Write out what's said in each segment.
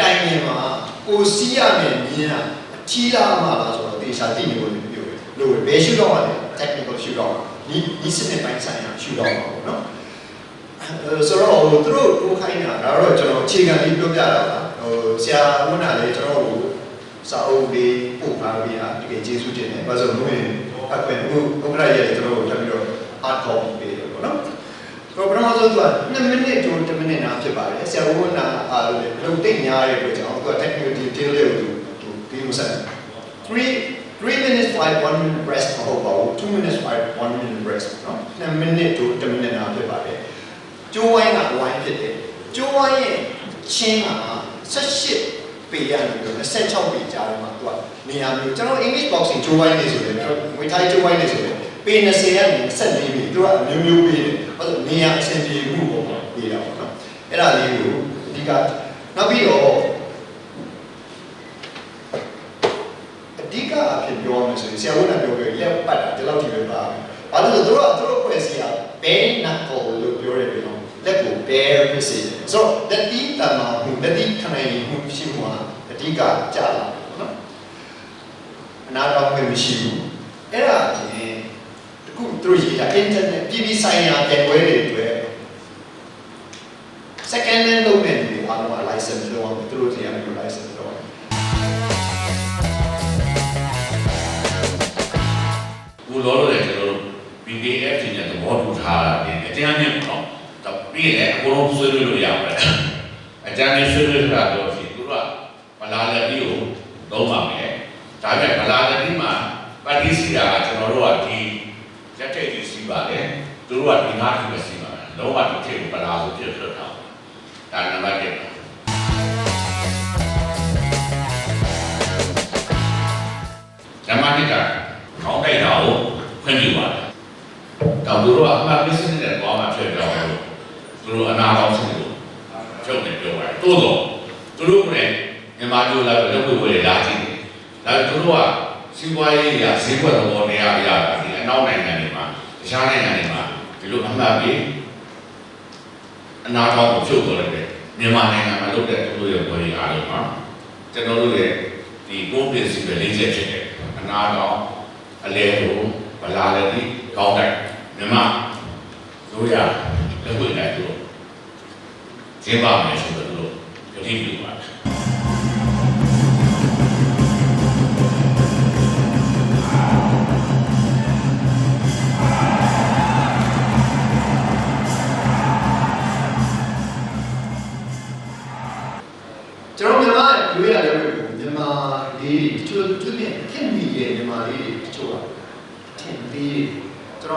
တိုင်ခင်မှာကိုစီးရမယ်မြင်ရအထီးလားမှလားဆိုတော့တေချာသိနေလို့ပြောတယ်လို့ဘယ်ရှုတော့လဲ technical ရှုတော့ဒီဒီစနစ်ပိုင်းဆိုင်ရာရှုတော့ပါဘောနော်အဲဆိုတော့ဟိုသူတို့ကိုခိုင်းတာဒါတော့ကျွန်တော်အခြေခံလေးပြောပြတာပါဟိုဆရာဝန်ကလည်းကျွန်တော်တို့စာအုပ်လေးပို့ထားပြီးอ่ะတကယ်ကျေးဇူးတင်တယ်ဘာလို့လဲအကွယ်ဟိုဥက္ကရာရဲ့ကျွန်တော်တို့ထပ်ပြီးတော့ hard copy ပေးတယ်ပေါ့နော် တော့ပထမဆုံးသူက2မိနစ်တို1မိနစ်နာဖြစ်ပါတယ်ဆရာဝန်ကအားလို့လုံတိတ်များတဲ့အတွက်ကြောင့်သူက technical detail တွေကိုသူသူပြီးမဆက်3 3 minutes 5 1 minute rest မဟုတ်ပါဘူး2 minutes 5 1 minute rest เนาะ2 minute တို1 minute နာဖြစ်ပါတယ်ကျိုးဝိုင်းကဝိုင်းဖြစ်တယ်ကျိုးဝိုင်းရဲ့ချင်းက18ပေရနေပြီး26ပေကြားထဲမှာသူကနေရာမျိုးကျွန်တော် English boxing ကျိုးဝိုင်းနေဆိုတယ်ငွေထိုင်းကျိုးဝိုင်းနေဆိုတယ်ပေ20ကနေ24ပေသူကအမျိုးမျိုးပေးတယ် ဘာလို့နေရာအဆင်ပြေမှုပေါ့ပေးတာပေါ့နော်အဲ့ဒါလေးကိုအဓိကနောက်ပြီးတော့အဓိကအဖြစ်ပြောရမယ်ဆိုရင်ဆရာဝန်ကပြောပြရက်ပတ်တာဒီလောက်ထိပဲပါဘာလို့လဲဆိုတော့သူတို့သူတို့ဖွဲ့စည်းရ bare knuckle လို့ပြောရတယ်ပြောလက်ကို bare ဖြစ်စေတယ်ဆိုတော့လက်တီးတမန်မှုလက်တီးခနိုင်မှုရှိမှုဟာအဓိကကြာလာတယ်နော်အနာတော်ဝင်မရှိဘူးအဲ့ဒါအပြင်တခု သူတို့ရေးတာ internet ပြည်ပြည်ဆိုင်ရာပြန်ပွဲတွေအတွက် second hand လုပ်တဲ့လူအားလုံးက license လုပ်အောင်သူတို့စီကနေ license လုပ်အောင်ကိုလောလို့လည်းကျွန်တော်တို့ BKF တင်တဲ့သဘောတူထားတာဒီအကျဉ်းနဲ့ပေါ့တော့ပြီးရင်အကုန်လုံးဆွေးနွေးလို့ရပါတယ်အကျဉ်းနဲ့ဆွေးနွေးတာတော့ရှိသူကမလာလက်ပြီးကိုလုံးပါမယ်ဒါပေမဲ့မလာလက်ပြီးမှာပါတီစီတာကကျွန်တော်တို့ကဒီရက်တဲ့ကြီးစီး ပါတယ်သူတို့ကဒီငါးခုပဲစီးပါတယ်လုံးဝဒီထိပ်ကိုမလာဆိုပြတ်ထွက်တာဒါနံပါတ်1နံပါတ်2ကခေါင်းတိုက်တာကိုခွင့်ပြုပါတယ်။တော့သူတို့ကအမှတ်ပေးစနစ်နဲ့သွားမှဖြစ်ကြအောင်လို့သူတို့အနာကောင်းစနစ်ကိုချုပ်နေပြောပါတယ်။တိုးတော့သူတို့ကလည်းမြန်မာပြည်လာပြီးလုပ်ဖို့ရလာကြည့်တယ်။ဒါသူတို့ကစီးပွားရေးရာဈေးကွက်သဘောနေရာရတာဒီအနောက်နိုင်ငံတွေမှာတ ခြားနိုင်ငံတွေမှာဒီလိုအမှတ်ပေးအနာကောင်းကိုချုပ်တော်တယ်မြန်မာနိုင်ငံမှာလုပ်တဲ့သူတို့ရဲ့ဘဝရအားလုံးမှာကျွန်တော်တို့ရဲ့ဒီကိုပစ္စည်းပဲလေးချက်ဖြစ်တယ်အနာကောင်းအလဲကိုဗလာလည်းဒီကောင်းတယ်မြန်မာတို့ရလက်ွေလိုက်တို့ကျင်းပါမယ်ဆိုတော့တို့ယတိပြု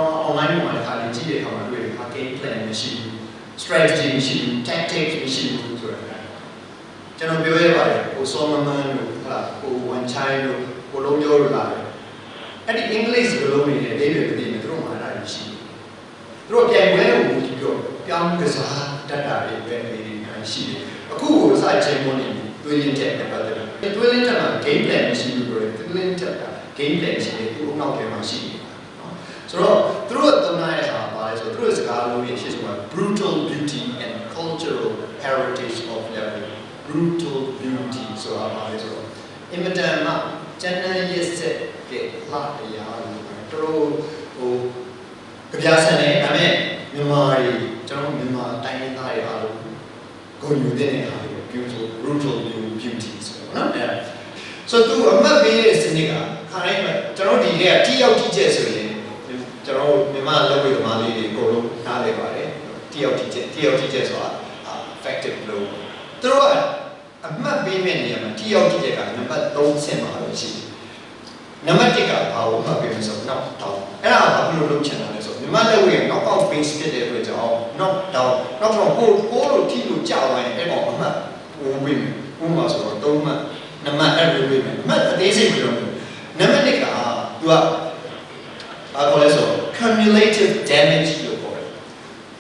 ကျွန်တော် online မှာခါလေးကြည့်တဲ့အခါမှာတွေ့တယ် game plan မရှိဘူး strategy မရှိဘူး tactics မရှိဘူးဆိုတော့ကျွန်တော်ပြောရပါတယ်ကိုစောမမန်တို့ဟာကိုဝန်ချိုင်းတို့ကိုလုံးကျော်တို့လာတယ်အဲ့ဒီ English စကားလုံးတွေနဲ့အသေးတွေမသိဘူးသူတို့မှာအဲ့ဒါရှိတယ်သူတို့ပြန်ပွဲကိုကြည့်ပြောပြောင်းကစားတတ်တာတွေပဲနေနေရှိတယ်အခုကိုစချိန်မနေဘူးတွေးရင်တက်တယ်ပါတယ်တွေးရင်တက်မှာ game plan မရှိဘူးပြောတယ်တွေးရင်တက်က game plan ရှိတယ်သူ့အနောက်ထဲမှာရှိတယ်နော် ဆိုတော့သူတို့သုံးရတဲ့ဟာပါလဲဆိုတော့သူတို့စကားလုံးတွေရှေ့ဆုံးက brutal beauty and cultural heritage of level brutal beauty ဆိုတာပါလဲဆိုတော့အင်မတန်မှကျန်တဲ့ရစ်စက်ကလာတရားလို့သူတို့ဟိုကြပြဆန်နေဒါပေမဲ့မြန်မာတွေကျွန်တော်မြန်မာတိုင်းရင်းသားတွေအားလုံးကိုယူတဲ့နေရာတွေ beautiful brutal beauty ဆိုတော့နော်အဲ့ဆိုသူအမှတ်ပေးတဲ့စနစ်ကခါတိုင်းမှာကျွန်တော်ဒီနေ့ကတိရောက်တိကျဆိုရင် ကျွန်တော်မြန်မာလက်ဝဲသမားလေးတွေအကုန်လုံးနားလည်ပါတယ်တိရောက်တိကျတိရောက်တိကျဆိုတာ effective လို့သူတို့ကအမှတ်ပေးမဲ့နေရာမှာတိရောက်တိကျကနံပါတ်3ဆင့်မှာပဲရှိတယ်နံပါတ်1ကဘာလို့မှတ်ပေးမလို့ဆိုတော့ knock down အဲ့ဒါဘာလို့လုပ်ချင်တာလဲဆိုတော့မြန်မာလက်ဝဲ knock out base ဖြစ်တဲ့အတွက်ကြောင့် knock down knock down ကိုကိုလို့ထိလို့ကြာသွားရင်အဲ့ပေါ်အမှတ်ဝင်ဝင်ဥပမာဆိုတော့3မှတ်နံပါတ်အဲ့လိုဝင်မယ်အမှတ်အသေးစိတ်မလို့နံပါတ်1ကသူက ဘာခေါ်လဲဆိုတော့ cumulative damage လို့ခေါ်တယ်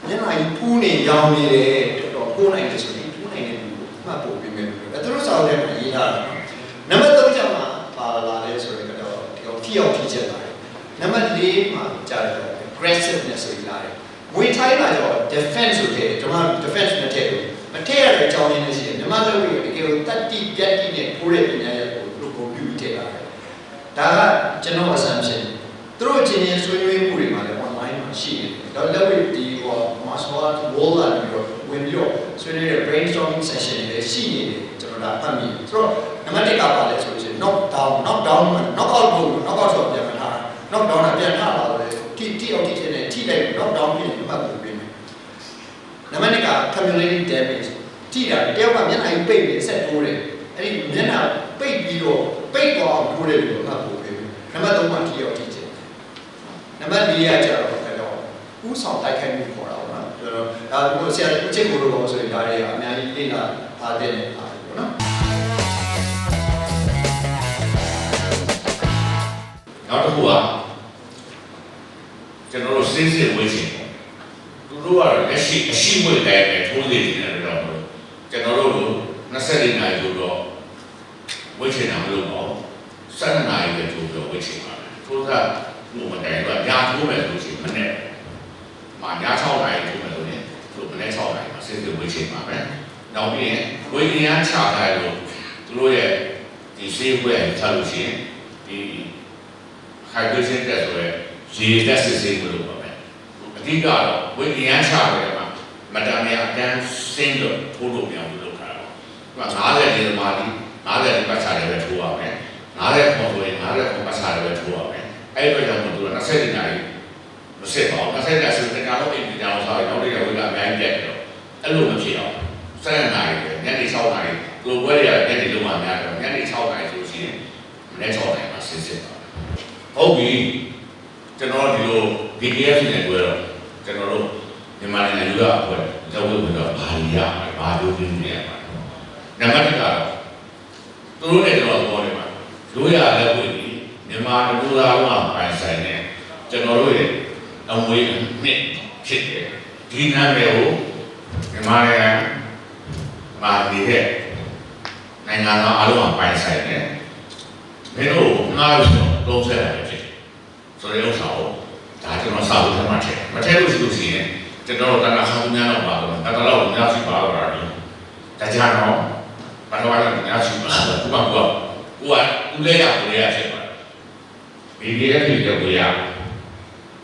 ညနေပူးနေရောင်နေတယ်တော်တော်ကိုနိုင်တယ်ဆိုရင်ပူးနိုင်တဲ့လူကိုမှတ်ဖို့ပြင်မယ်လို့အဲ့သူတို့စာအုပ်ထဲမှာရေးထားတယ်နံပါတ်3ကျမှပါလာလဲဆိုရင်ကတော့ဒီတော့ထိရောက်ထိချက်လာတယ်နံပါတ်4မှာကြာတယ် aggressiveness ဆိုပြီးလာတယ်ဝေထိုင်းမှာကျတော့ defense ဆိုတဲ့ကျွန်တော် defense နဲ့ထည့်တယ်မထည့်ရတဲ့အကြောင်းရင်းနဲ့ရှိရင်နံမြန်မာလက်ဝဲတကယ်ကိုတတိပြတ်တိနဲ့ဖိုးတဲ့ပညာရပ်ကိုသူတို့ကိုပြုပြီးထည့်လာတယ်ဒါကကျွန်တော် assumption သူ တို့အချင်းချင်းဆွေးနွေးမှုတွေမှာလည်း online မှာရှိနေတယ်ဒါလက်ဝဲဒီဟော master wall လာပြီးတော့ဝင်ပြီးတော့ဆွေးနွေးတဲ့ brainstorming session တွေလည်းရှိနေတယ်ကျွန်တော်ဒါဖတ်မိဆိုတော့နံပါတ်1ကပါလဲဆိုလို့ရှိရင် knock down knock down knock out လို့ knock out ဆိုပြန်မထား knock down ကပြန်ထားလာတယ်ထိထိအောင်ထိတဲ့နဲ့ထိလိုက် knock down ပြီးရင်မှတ်လို့ပြင်မယ်နံပါတ်2က cumulative damage ထိတာတယောက်ကမျက်နှာကြီးပိတ်ပြီးဆက်တိုးတယ်အဲ့ဒီမျက်နှာပိတ်ပြီးတော့ပိတ်သွားအောင်တိုးတယ်လို့မှတ်ဖို့ပြင်မယ်နံပါတ်3ကထိအောင် ထိချင်နံပါတ်4ကကျတော့ဘယ်တော့ဥဆောင်တိုက်ခိုက်မှုခေါ်တာပေါ့နော်ကျွန်တော်ဒါကိုဆရာကိုချိန်ကိုလို့ပေါ့ဆိုရင်ဒါတွေကအများကြီးလေ့လာထားတဲ့အားတွေပေါ့နော်နောက်တစ်ခုကကျွန်တော်တို့စစ်စစ်ဝေးချင်ပေါ့သူတို့ကတော့လက်ရှိအရှိမွေတိုင်းပဲထိုးနေတယ်တော့ကျွန်တော်တို့က24နာရီဆိုတော့ဝေးချင်တာမလို့ပေါ့7နာရီပဲထိုးပြီးဝေးချင်ပါမယ်ထိုးတာ ဘုမတိုင်းကညာထိုးမယ်ဆိုချင်မနဲ့မာညာ6နာရီထိုးမယ်လို့ねသူမနဲ့6နာရီမှာစစ်စစ်ဝေးချင်ပါမယ်နောက်ပြီးရင်ဝေးရန်ချထားလို့သူတို့ရဲ့ဒီစေးပွဲချလို့ရှိရင်ဒီ hydrogen တက်ဆိုရဲရေတက်စစ်စစ်မလို့ပါပဲအဓိကတော့ဝိညာဉ်ချတယ်မှာမတမ်းရအတန်းစင်းလို့ထိုးလို့ပြောင်းလို့ခါတော့90ဒီမှာဒီ90ဒီပတ်ချတယ်ပဲထိုးရမယ်90ပုံဆိုရင်90ပုံပတ်ချတယ်ပဲထိုးရမယ် အဲ့ဒီတော့ကျွန်တော်တို့20ဒီနာရီမစစ်ပါဘူး20နာရီဆိုတဲ့ကတော့အိမ်ကြောင်စားရအောင်တဲ့ဝိကအများကြီးတက်တယ်အဲ့လိုမဖြစ်အောင်7နာရီပဲညနေ6နာရီသူတို့ဘွဲရညနေလုံးမှများတယ်ညနေ6နာရီဆိုရှင်မနေ့6နာရီမှာစစ်စစ်ပါဟုတ်ပြီကျွန်တော်ဒီလို PDF နဲ့တွေ့တော့ကျွန်တော်တို့မြန်မာနိုင်ငံလူ့အဖွဲ့ကျောင်းဝင်တော့ဘာရရမှာဘာပြောပြနေရမှာနံပါတ်1ကတော့သူတို့နဲ့ကျွန်တော်ပြောနေမှာတို့ရလည်းဝင်ပြီး မြန်မာလူသားလုံးကပိုင်ဆိုင်နေကျွန်တော်တို့ရဲ့အမွေနှစ်ဖြစ်တယ်ဒီနာမည်ကိုမြန်မာနိုင်ငံမှာနေတဲ့နိုင်ငံသားအားလုံးကပိုင်ဆိုင်နေမင်းတို့ငါ့ကိုသုံးဆက်ရတယ်ဖြစ်တယ်ဆိုတဲ့ဥစ္စာကိုဒါကျွန်တော်စာလို့ထမှထည့်မထည့်လို့ရှိလို့ရှိရင်ကျွန်တော်တို့တဏှာခံများတော့ပါတော့တဏှာတော့များရှိပါတော့တာဒီဒါကြောင့်တော့ဘာလို့လဲများရှိပါတော့ဘာကကိုကသူလဲရကိုရဖြစ်ပါ ဒီဒီရဲ့ဒီကိုရ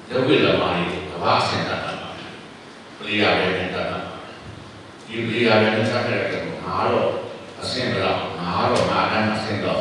ရုပ်ဝိလမာရီကဘာစင်တာပါပလီယာပဲနေတာဒီပလီယာပဲနေတာတဲ့ငါတော့အစင်တော့ငါတော့ငါအမ်းအစင်တော့သူ